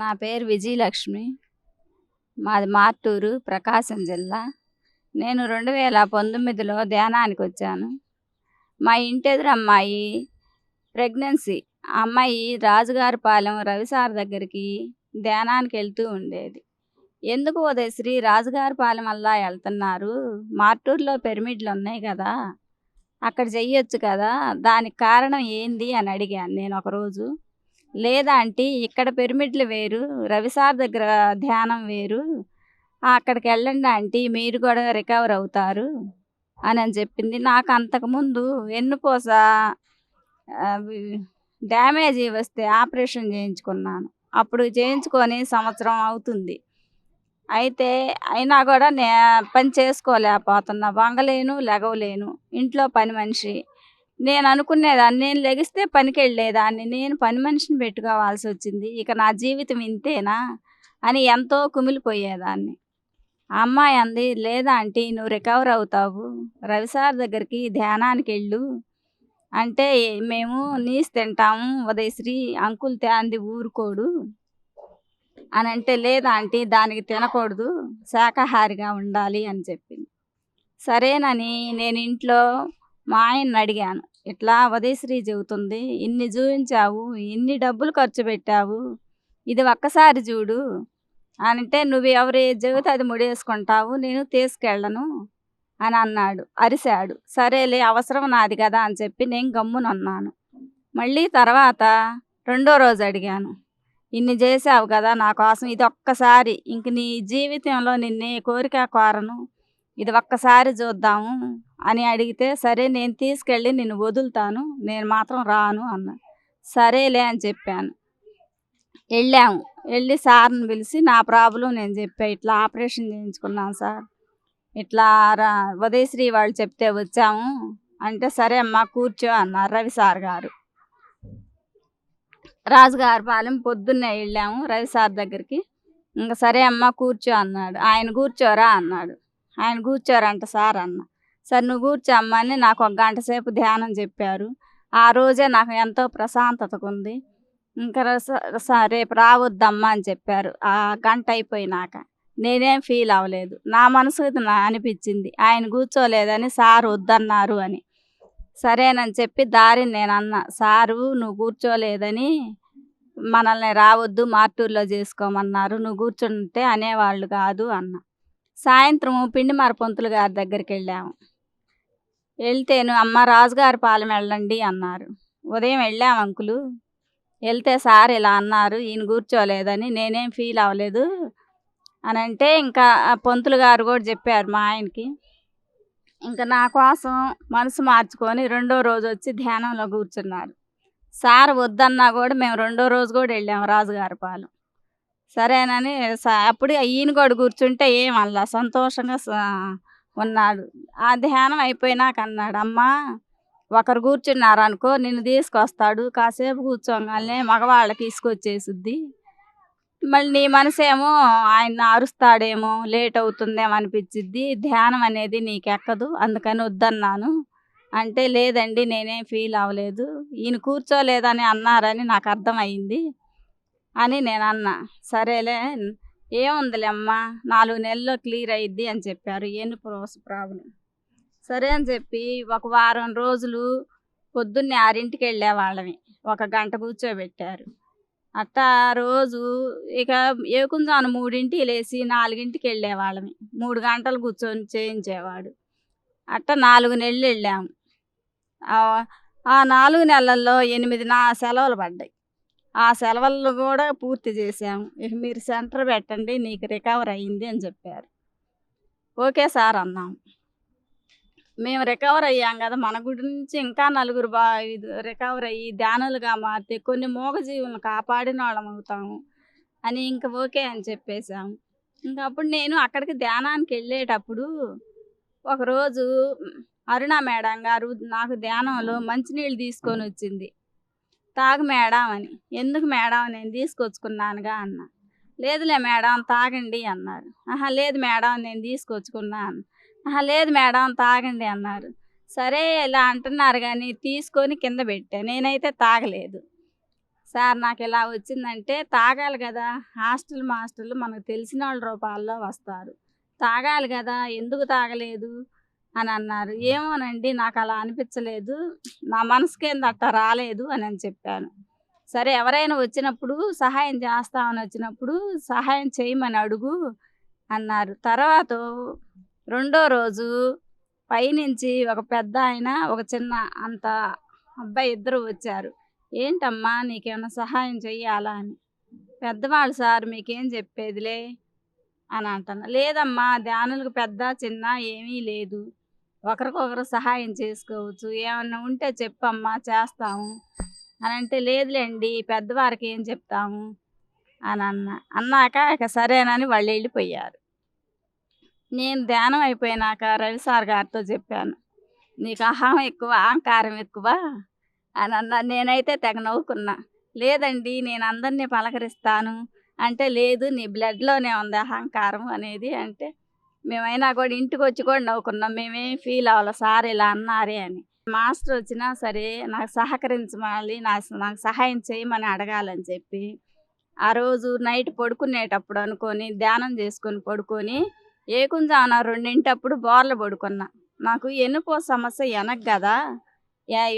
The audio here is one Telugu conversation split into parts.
నా పేరు విజయలక్ష్మి. మాది మార్టూరు ప్రకాశం జిల్లా. నేను రెండు వేల పంతొమ్మిదిలో ధ్యానానికి వచ్చాను. మా ఇంటి ఎదురు అమ్మాయి ప్రెగ్నెన్సీ అమ్మాయి రాజుగారిపాలెం రవిసార్ దగ్గరికి ధ్యానానికి వెళ్తూ ఉండేది. ఎందుకు ఉదయశ్రీ రాజుగారిపాలెం అలా వెళ్తున్నారు? మార్టూరులో పిరమిడ్లు ఉన్నాయి కదా. అక్కడ చెయ్యొచ్చు కదా. దానికి కారణం ఏంది? అని అడిగాను నేను ఒకరోజు. లేదా ఆంటీ ఇక్కడ పిరమిడ్లు వేరు రవిసార్ దగ్గర ధ్యానం వేరు అక్కడికి వెళ్ళండి ఆంటీ మీరు కూడా రికవర్ అవుతారు అని అని చెప్పింది. నాకు అంతకుముందు వెన్నుపూస డ్యామేజ్ వస్తే ఆపరేషన్ చేయించుకున్నాను. అప్పుడు చేయించుకొని సంవత్సరం అవుతుంది. అయితే అయినా కూడా నే పని చేసుకోలేకపోతున్నా. వంగలేను లెగవలేను. ఇంట్లో పని మనిషి. నేను అనుకునేదాన్ని నేను లెగిస్తే పనికి వెళ్ళేదాన్ని నేను పని మనిషిని పెట్టుకోవాల్సి వచ్చింది. ఇక నా జీవితం ఇంతేనా అని ఎంతో కుమిలిపోయేదాన్ని. ఆ అమ్మాయి అంది లేదా ఆంటీ నువ్వు రికవర్ అవుతావు. రవిసార్ దగ్గరికి ధ్యానానికి వెళ్ళు. అంటే మేము నీస్ తింటాము. ఉదయశ్రీ అంకుల్ తేంది ఊరుకోడు. అని అంటే లేదా ఆంటీ దానికి తినకూడదు. శాకాహారిగా ఉండాలి అని చెప్పింది. సరేనని నేను ఇంట్లో మా ఆయన్ని అడిగాను. ఇట్లా ఉదయశ్రీ చెబుతుంది? ఇన్ని చూపించావు ఇన్ని డబ్బులు ఖర్చు పెట్టావు ఇది ఒక్కసారి చూడు అంటే నువ్వు ఎవరు చెబితే అది ముడేసుకుంటావు నేను తీసుకెళ్ళను అని అన్నాడు. అరిశాడు. సరేలే అవసరం నాది కదా అని చెప్పి నేను గమ్మునున్నాను మళ్ళీ తర్వాత రెండో రోజు అడిగాను. ఇన్ని చేసావు కదా నా కోసం ఇది ఒక్కసారి. ఇంక నీ జీవితంలో నిన్నే కోరిక కోరను. ఇది ఒక్కసారి చూద్దాము అని అడిగితే సరే నేను తీసుకెళ్ళి నిన్ను వదులుతాను నేను మాత్రం రాను అన్న. సరేలే అని చెప్పాను. వెళ్ళాము. వెళ్ళి సార్ని పిలిచి నా ప్రాబ్లం నేను చెప్పా ఇట్లా ఆపరేషన్ చేయించుకున్నాను సార్. ఇట్లా రా ఉదయశ్రీ వాళ్ళు చెప్తే వచ్చాము అంటే సరే అమ్మా కూర్చో అన్నారు రవి సార్ గారు. రాజుగారి పాలెం పొద్దున్నే వెళ్ళాము రవి సార్ దగ్గరికి. ఇంకా సరే అమ్మ కూర్చో అన్నాడు. ఆయన కూర్చోరా అన్నాడు. ఆయన కూర్చోరంట సార్ అన్న. సార్ నువ్వు కూర్చో అమ్మ అని నాకు ఒక గంట సేపు ధ్యానం చెప్పారు. ఆ రోజే నాకు ఎంతో ప్రశాంతతగా ఉంది ఇంకా రేపు రావద్దమ్మా అని చెప్పారు. ఆ గంట అయిపోయినాక నేనేం ఫీల్ అవ్వలేదు. నా మనసుకు నా అనిపించింది. ఆయన కూర్చోలేదని సార్ వద్దన్నారు అని. సరేనని చెప్పి దారిని నేను అన్న. సారు నువ్వు కూర్చోలేదని మనల్ని రావద్దు మార్టూర్లో చేసుకోమన్నారు. నువ్వు కూర్చుంటే అనేవాళ్ళు కాదు అన్న. సాయంత్రం పిండి మరపంతులు గారి దగ్గరికి వెళ్ళాము వెళ్తేను అమ్మ రాజుగారి పాలెం వెళ్ళండి అన్నారు. ఉదయం వెళ్ళాం అంకులు. వెళ్తే సార్ ఇలా అన్నారు ఈయన కూర్చోలేదని నేనేం ఫీల్ అవ్వలేదు అని అంటే ఇంకా పొంతులు గారు కూడా చెప్పారు మా ఆయనకి. ఇంకా నా కోసం మనసు మార్చుకొని రెండో రోజు వచ్చి ధ్యానంలో కూర్చున్నారు. సార్ వద్దన్నా కూడా మేము రెండో రోజు కూడా వెళ్ళాము రాజుగారి పాలెం. సరేనని స- అప్పుడు ఈయన కూడా కూర్చుంటే ఏం సంతోషంగా స- ఉన్నాడు. ఆ ధ్యానం అయిపోయినాక అన్నాడు అమ్మా ఒకరు కూర్చున్నారు అనుకో నిన్ను తీసుకొస్తాడు కాసేపు కూర్చోగానే మగవాళ్ళకి తీసుకొచ్చేసిద్ది. మళ్ళీ నీ మనసేమో ఆయన అరుస్తాడేమో లేట్ అవుతుందేమో అనిపించిద్ది ధ్యానం అనేది నీకు ఎక్కదు అందుకని వద్దన్నాను. అంటే లేదండి నేనేం ఫీల్ అవ్వలేదు ఈయన కూర్చోలేదని అన్నారని నాకు అర్థమైంది. అని నేను అన్నా సరేలే ఏముందిలే అమ్మా నాలుగు నెలల్లో క్లియర్ అయ్యిద్ది అని చెప్పారు ఎన్ని ప్రోస్ ప్రాబ్లం సరే అని చెప్పి ఒక వారం రోజులు పొద్దున్నే ఆరింటికి వెళ్ళేవాళ్ళమి ఒక గంట కూర్చోబెట్టారు. అట్టా రోజు ఇక ఏకుంజాను మూడింటికి లేచి నాలుగింటికి వెళ్ళేవాళ్ళమి మూడు గంటలు కూర్చొని చేయించేవాడు. అట్ట నాలుగు నెలలు వెళ్ళాము ఆ నాలుగు నెలల్లో ఎనిమిది నా సెలవులు పడ్డాయి. ఆ సెలవులు కూడా పూర్తి చేసాము ఇక మీరు సెంటర్ పెట్టండి నీకు రికవర్ అయ్యింది అని చెప్పారు. ఓకే సార్ అన్నాం మేము రికవర్ అయ్యాం కదా మన గురించి ఇంకా నలుగురు బా ఇది రికవర్ అయ్యి ధ్యానులుగా మారితే కొన్ని మూగజీవులను కాపాడిన వాళ్ళం అవుతాము అని ఇంక ఓకే అని చెప్పేశాము. ఇంకా అప్పుడు నేను అక్కడికి ధ్యానానికి వెళ్ళేటప్పుడు ఒకరోజు అరుణ మేడం గారు నాకు ధ్యానంలో మంచినీళ్ళు తీసుకొని వచ్చింది. తాగు మేడం అని. ఎందుకు మేడం? నేను తీసుకొచ్చుకున్నానుగా అన్న. లేదులే మేడం తాగండి అన్నారు. ఆహా లేదు మేడం నేను తీసుకొచ్చుకున్నాను. ఆహా లేదు మేడం తాగండి అన్నారు. సరే ఇలా అంటున్నారు కానీ తీసుకొని కింద పెట్టా. నేనైతే తాగలేదు. సార్ నాకు ఇలా వచ్చిందంటే తాగాలి కదా. హాస్టల్ మాస్టర్లు మనకు తెలిసిన వాళ్ళ రూపాల్లో వస్తారు. తాగాలి కదా. ఎందుకు తాగలేదు? అని అన్నారు. ఏమోనండి నాకు అలా అనిపించలేదు. నా మనసుకేంది అట్ట రాలేదు అని అని చెప్పాను. సరే ఎవరైనా వచ్చినప్పుడు సహాయం చేస్తామని వచ్చినప్పుడు సహాయం చేయమని అడుగు అన్నారు. తర్వాత రెండో రోజు పైనుంచి ఒక పెద్ద ఆయన ఒక చిన్న అంత అబ్బాయి ఇద్దరు వచ్చారు. ఏంటమ్మా నీకేమైనా సహాయం చెయ్యాలా అని? పెద్దవాళ్ళు సార్ మీకేం చెప్పేదిలే? అని అంటున్నా. లేదమ్మా ధ్యానులకు పెద్ద చిన్న ఏమీ లేదు. ఒకరికొకరు సహాయం చేసుకోవచ్చు. ఏమన్నా ఉంటే చెప్పమ్మా చేస్తాము. అని అంటే లేదులేండి పెద్దవారికి ఏం చెప్తాము? అని అన్న. అన్నాక ఇక సరేనని వాళ్ళు వెళ్ళిపోయారు. నేను ధ్యానం అయిపోయినాక రవి సార్ గారితో చెప్పాను. నీకు అహం ఎక్కువ అహంకారం ఎక్కువ? అని అన్నా. నేనైతే తెగ నవ్వుకున్నా. లేదండి నేను అందరినీ పలకరిస్తాను. అంటే లేదు నీ బ్లడ్లోనే ఉంది అహంకారం అనేది అంటే మేమైనా కూడా ఇంటికి వచ్చి కూడా నవ్వుకున్నాం. మేమేం ఫీల్ అవ్వాలి సార్ ఇలా అన్నారే అని. మాస్టర్ వచ్చినా సరే నాకు సహకరించమని నా నాకు సహాయం చేయమని అడగాలని చెప్పి ఆ రోజు నైట్ పడుకునేటప్పుడు అనుకొని ధ్యానం చేసుకొని పడుకొని ఏకుంజాన రెండింటప్పుడు బోర్లు పడుకున్నా. నాకు ఎన్నుపో సమస్య వెనక్ కదా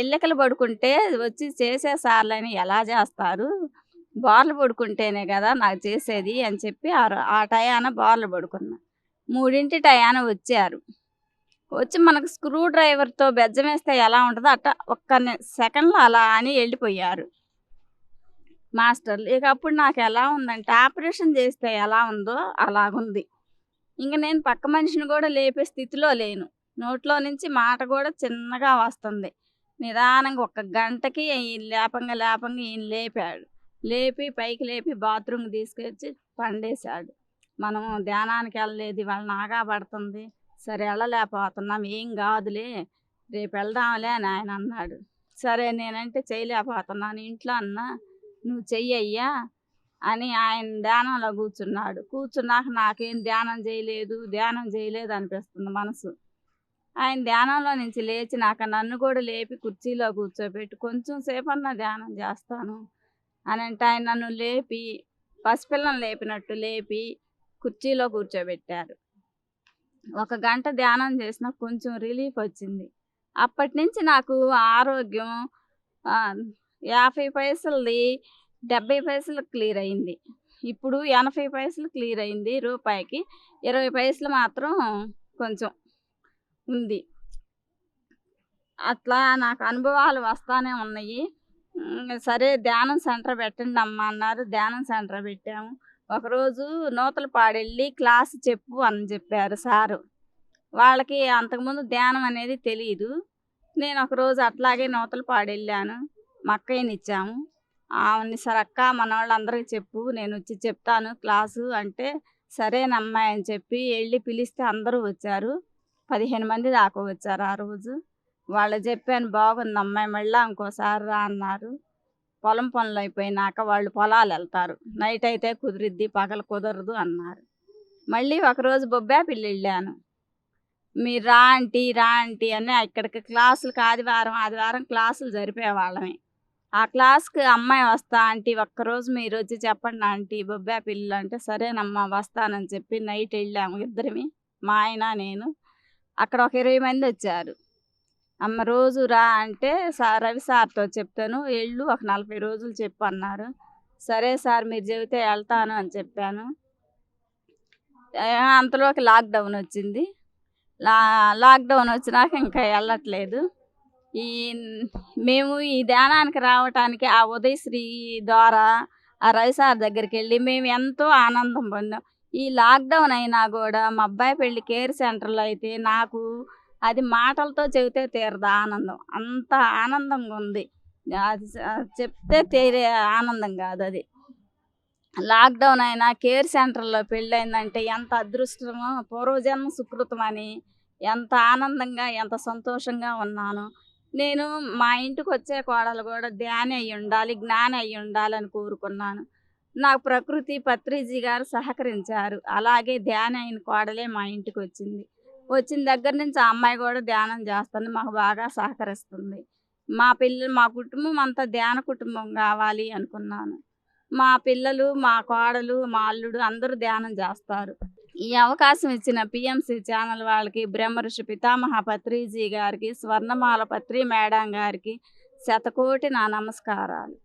ఎల్లికలు పడుకుంటే వచ్చి చేసే సార్లని ఎలా చేస్తారు? బోర్లు పడుకుంటేనే కదా నాకు చేసేది అని చెప్పి ఆ ఆ టయాన బోర్లు పడుకున్నా. మూడింటి టయాన వచ్చారు. వచ్చి మనకు స్క్రూ డ్రైవర్తో బెజ్జం వేస్తే ఎలా ఉంటుందో అట్ట ఒక్క సెకండ్లో అలా అని వెళ్ళిపోయారు. మాస్టర్లు ఇక అప్పుడు నాకు ఎలా ఉందంటే ఆపరేషన్ చేస్తే ఎలా ఉందో అలాగుంది. ఇంక నేను పక్క మనిషిని కూడా లేపే స్థితిలో లేను. నోట్లో నుంచి మాట కూడా చిన్నగా వస్తుంది. నిదానంగా ఒక గంటకి ఈయన లేపంగా లేపంగా ఈయన లేపాడు. లేపి పైకి లేపి బాత్రూమ్కి తీసుకొచ్చి పండేశాడు. మనం ధ్యానానికి వెళ్ళలేదు వాళ్ళ నాగా పడుతుంది. సరే వెళ్ళలేకపోతున్నాం. ఏం కాదులే రేపు వెళ్దాంలే అని ఆయన అన్నాడు. సరే నేనంటే చేయలేకపోతున్నాను. ఇంట్లో అన్నా నువ్వు చెయ్యయ్యా అని ఆయన ధ్యానంలో కూర్చున్నాడు. కూర్చున్నాక నాకేం ధ్యానం చేయలేదు ధ్యానం చేయలేదు అనిపిస్తుంది మనసు. ఆయన ధ్యానంలో నుంచి లేచినాక నన్ను కూడా లేపి కుర్చీలో కూర్చోబెట్టి కొంచెం సేపన్నా ధ్యానం చేస్తాను అని అంటే ఆయన నన్ను లేపి పసిపిల్లని లేపినట్టు లేపి కుర్చీలో కూర్చోబెట్టారు. ఒక గంట ధ్యానం చేసిన కొంచెం రిలీఫ్ వచ్చింది. అప్పటి నుంచి నాకు ఆరోగ్యం యాభై పైసలది డెబ్బై పైసలు క్లియర్ అయింది. ఇప్పుడు ఎనభై పైసలు క్లియర్ అయింది రూపాయికి. ఇరవై పైసలు మాత్రం కొంచెం ఉంది. అట్లా నాకు అనుభవాలు వస్తానే ఉన్నాయి. సరే ధ్యానం సెంటర్ పెట్టండి అమ్మ అన్నారు. ధ్యానం సెంటర్ పెట్టాము. ఒకరోజు నూతలు పాడెళ్ళి క్లాస్ చెప్పు అని చెప్పారు సారు. వాళ్ళకి అంతకుముందు ధ్యానం అనేది తెలియదు నేను ఒకరోజు అట్లాగే నూతలు పాడెళ్ళాను. మా అక్కయ్యని ఇచ్చాము. ఆమెని సరే అక్క మన వాళ్ళందరికీ చెప్పు నేను వచ్చి చెప్తాను క్లాసు అంటే సరేనమ్మా అని చెప్పి వెళ్ళి పిలిస్తే అందరూ వచ్చారు. పదిహేను మంది దాకా వచ్చారు ఆ రోజు. వాళ్ళు చెప్పాను బాగుంది అమ్మాయి మళ్ళీ ఇంకోసారి రా అన్నారు. పొలం పనులు అయిపోయినాక వాళ్ళు పొలాలు వెళ్తారు. నైట్ అయితే కుదిరిద్ది పగలు కుదరదు అన్నారు. మళ్ళీ ఒకరోజు బొబ్బాపిల్లి వెళ్ళాను. మీరు రా అంటీ రా అంటీ అని ఇక్కడికి క్లాసులకు ఆదివారం ఆదివారం క్లాసులు జరిపేవాళ్ళమే. ఆ క్లాస్కి అమ్మాయి వస్తా ఆంటీ ఒక్కరోజు మీరు వచ్చి చెప్పండి ఆంటీ బొబ్బా పిల్లలు అంటే సరేనమ్మా వస్తానని చెప్పి నైట్ వెళ్ళాము ఇద్దరిమి మా ఆయన నేను. అక్కడ ఒక ఇరవై మంది వచ్చారు. అమ్మ రోజు రా అంటే సార్ రవి సార్తో చెప్తాను. వెళ్ళు ఒక నలభై రోజులు చెప్పు అన్నారు. సరే సార్ మీరు చెబితే వెళ్తాను అని చెప్పాను. అంతలోకి లాక్డౌన్ వచ్చింది. లా లాక్డౌన్ వచ్చినాక ఇంకా వెళ్ళట్లేదు ఈ మేము ఈ ధ్యానానికి రావటానికి ఆ ఉదయశ్రీ ద్వారా ఆ రవిసార్ దగ్గరికి వెళ్ళి మేము ఎంతో ఆనందం పొందాం. ఈ లాక్డౌన్ అయినా కూడా మా అబ్బాయి పెళ్ళి కేర్ సెంటర్లో అయితే నాకు అది మాటలతో చెబితే తీరదు ఆనందం. అంత ఆనందంగా ఉంది. అది చెప్తే తీరే ఆనందం కాదు అది. లాక్డౌన్ అయినా కేర్ సెంటర్లో పెళ్ళైందంటే ఎంత అదృష్టమో పూర్వజన్మ సుకృతం అని ఎంత ఆనందంగా ఎంత సంతోషంగా ఉన్నాను. నేను మా ఇంటికి వచ్చే కోడలు కూడా ధ్యాని అయి ఉండాలి జ్ఞాని అయి ఉండాలని కోరుకున్నాను. నాకు ప్రకృతి పత్రిజీ గారు సహకరించారు. అలాగే ధ్యాని అయిన కోడలే మా ఇంటికి వచ్చింది. వచ్చిన దగ్గర నుంచి ఆ అమ్మాయి కూడా ధ్యానం చేస్తుంది మాకు బాగా సహకరిస్తుంది. మా పిల్లలు మా కుటుంబం అంతా ధ్యాన కుటుంబం కావాలి అనుకున్నాను. మా పిల్లలు మా కోడలు మా అల్లుడు అందరూ ధ్యానం చేస్తారు. ఈ అవకాశం ఇచ్చిన పిఎంసి ఛానల్ వాళ్ళకి బ్రహ్మర్షి పితామహ పత్రిజీ గారికి స్వర్ణమాల పత్రి మేడం గారికి శతకోటి నా నమస్కారాలు.